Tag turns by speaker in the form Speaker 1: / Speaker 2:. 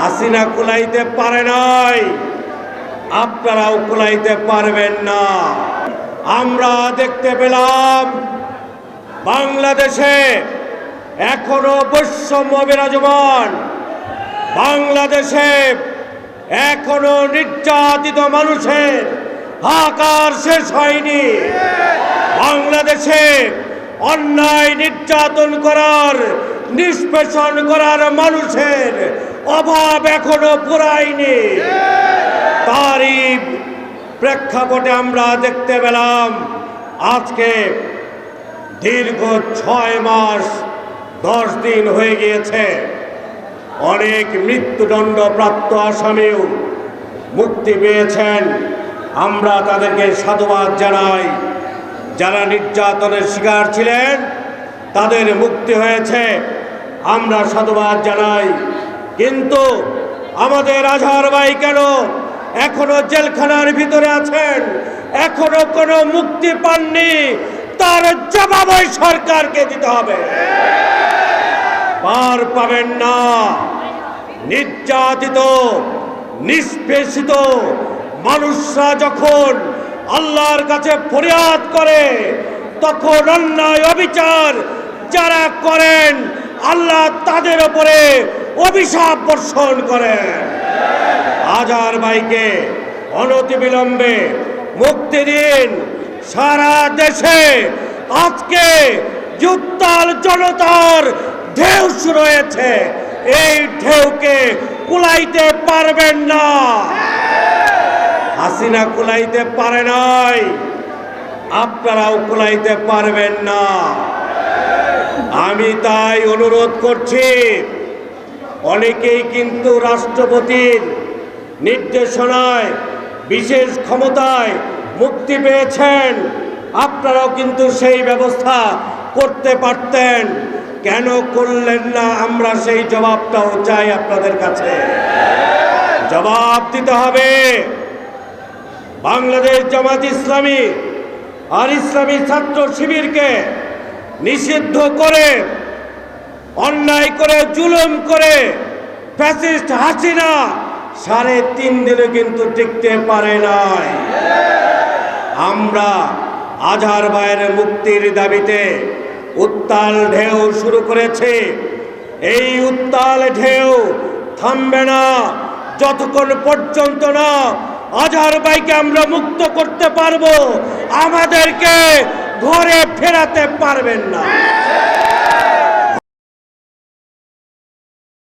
Speaker 1: হাসিনা কুলাইতে পারে নাই। আপনারাও কুলাইতে পারবেন না। আমরা দেখতে পেলাম, বাংলাদেশে এখনও বৈষম্য বিরাজমান। বাংলাদেশে এখনও নির্যাতিত মানুষের হাহাকার শেষ হয়নি। বাংলাদেশে অন্যায় নির্যাতন করার, নিষ্পেষণ করার মানুষের অভাব এখনও পুরায়নি তারই প্রেক্ষাপটে আমরা দেখতে পেলাম, আজকে দীর্ঘ ছয় মাস, দশ দিন হয়ে গিয়েছে। অনেক মৃত্যুদণ্ড প্রাপ্ত আসামিও মুক্তি পেয়েছেন। আমরা তাদেরকে সাধুবাদ জানাই। যারা নির্যাতনের শিকার ছিলেন, তাদের মুক্তি হয়েছে। আমরা সাধুবাদ জানাই। কিন্তু আমাদের আজহার ভাই কেন এখনও জেলখানার ভিতরে আছেন? এখনও কোনো মুক্তি পাননি। তার জবাব ওই সরকারকে দিতে হবে। পার পাবেন না। নির্যাতিত, নিষ্পেষিত মানুষরা যখন আল্লাহর কাছে ফরিয়াদ করে, তখন অন্যায় অবিচার যারা করেন, আল্লাহ তাদের ওপরে অভিশাপ বর্ষণ করেন আজার ভাইকে অনতিবিলম্বে মুক্তি দিন সারা দেশে। আজকে যুক্তাল জনতার ঢেউ রয়েছে এই ঢেউকে কুলাইতে পারবেন না। হাসিনা কুলাইতে পারে নাই। আপনারাও কুলাইতে পারবেন না। আমি তাই অনুরোধ করছি অনেকেই কিন্তু রাষ্ট্রপতির নির্দেশনায় বিশেষ ক্ষমতায় মুক্তি পেয়েছেন। আপনারাও কিন্তু সেই ব্যবস্থা করতে পারতেন। কেন করলেন না? আমরা সেই জবাবটাও চাই আপনাদের কাছে। জবাব দিতে হবে বাংলাদেশ জামাত ইসলামী আর ইসলামী ছাত্র শিবিরকে নিষিদ্ধ করে অন্যায় করে, জুলুম করে ফ্যাসিস্ট হাসিনা সাড়ে তিন দিনে কিন্তু টিকতে পারে নাই। আমরা আজহার ভাইয়ের মুক্তির দাবিতে উত্তাল ঢেউ শুরু করেছে। এই উত্তাল ঢেউ থামবে না, যতক্ষণ পর্যন্ত না আজহার ভাইকে আমরা মুক্ত করতে পারব, আমাদেরকে ঘরে ফেরাতে পারবেন না।